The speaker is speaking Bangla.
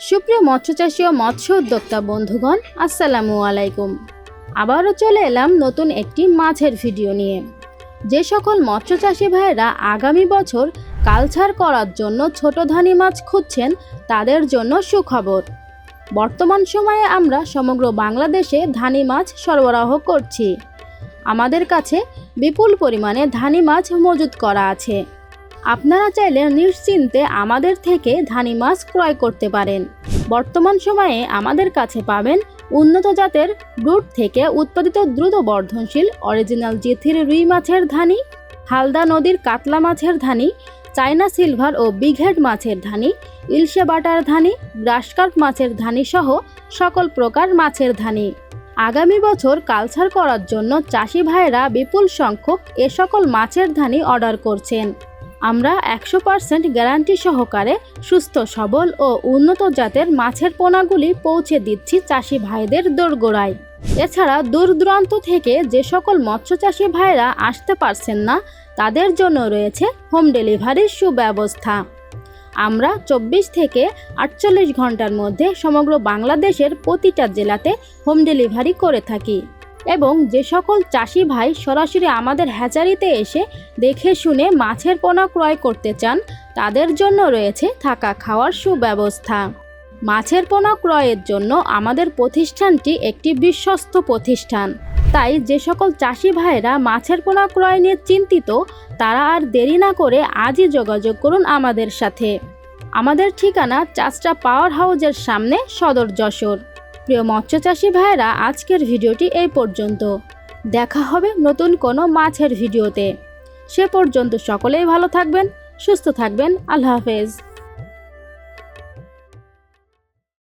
সুপ্রিয় মৎস্যচাষী ও মৎস্য উদ্যোক্তা বন্ধুগণ, আসসালামু আলাইকুম। আবারও চলে এলাম নতুন একটি মাছের ভিডিও নিয়ে। যে সকল মৎস্য মৎস্যচাষী ভাইয়েরা আগামী বছর কালচার করার জন্য ছোট ধানি মাছ খুঁজছেন, তাদের জন্য সুখবর। বর্তমান সময়ে আমরা সমগ্র বাংলাদেশে ধানি মাছ সরবরাহ করছি। আমাদের কাছে বিপুল পরিমাণে ধানি মাছ মজুত করা আছে। আপনারা চাইলে নিশ্চিন্তে আমাদের থেকে ধানি মাছ ক্রয় করতে পারেন। বর্তমান সময়ে আমাদের কাছে পাবেন উন্নত জাতের ব্রুট থেকে উৎপাদিত দ্রুত বর্ধনশীল অরিজিনাল জিথির রুই মাছের ধানি, হালদা নদীর কাতলা মাছের ধানি, চায়না সিলভার ও বিঘেড মাছের ধানি, ইলশে বাটার ধানি গ্রাসকার্প মাছের ধানি সহ সকল প্রকার মাছের ধানি। আগামী বছর কালচার করার জন্য চাষি ভাইরা বিপুল সংখ্যক এ সকল মাছের ধানি অর্ডার করছেন। আমরা একশো পার্সেন্ট গ্যারান্টি সহকারে সুস্থ, সবল ও উন্নত জাতের মাছের পোনাগুলি পৌঁছে দিচ্ছি চাষি ভাইদের দোরগোড়ায়। এছাড়া দূর দূরান্ত থেকে যে সকল মৎস্য চাষি ভাইরা আসতে পারছেন না, তাদের জন্য রয়েছে হোম ডেলিভারির সুব্যবস্থা। আমরা চব্বিশ থেকে আটচল্লিশ ঘণ্টার মধ্যে সমগ্র বাংলাদেশের প্রতিটা জেলাতে হোম ডেলিভারি করে থাকি। এবং যে সকল চাষি ভাই সরাসরি আমাদের হ্যাচারিতে এসে দেখে শুনে মাছের পোনা ক্রয় করতে চান, তাদের জন্য রয়েছে থাকা খাওয়ার সুব্যবস্থা। মাছের পোনা ক্রয়ের জন্য আমাদের প্রতিষ্ঠানটি একটি বিশ্বস্ত প্রতিষ্ঠান। তাই যে সকল চাষি ভাইরা মাছের পোনা ক্রয় নিয়ে চিন্তিত, তারা আর দেরি না করে আজই যোগাযোগ করুন আমাদের সাথে। আমাদের ঠিকানা চাষটা পাওয়ার হাউজের সামনে সদর যশোর। প্রিয় মৎস্যচাষী ভাইরা আজকের ভিডিওটি এই পর্যন্ত। দেখা হবে নতুন কোনো মাছের ভিডিওতে। সে পর্যন্ত সকলেই ভালো থাকবেন, সুস্থ থাকবেন। আল্লাহ হাফেজ।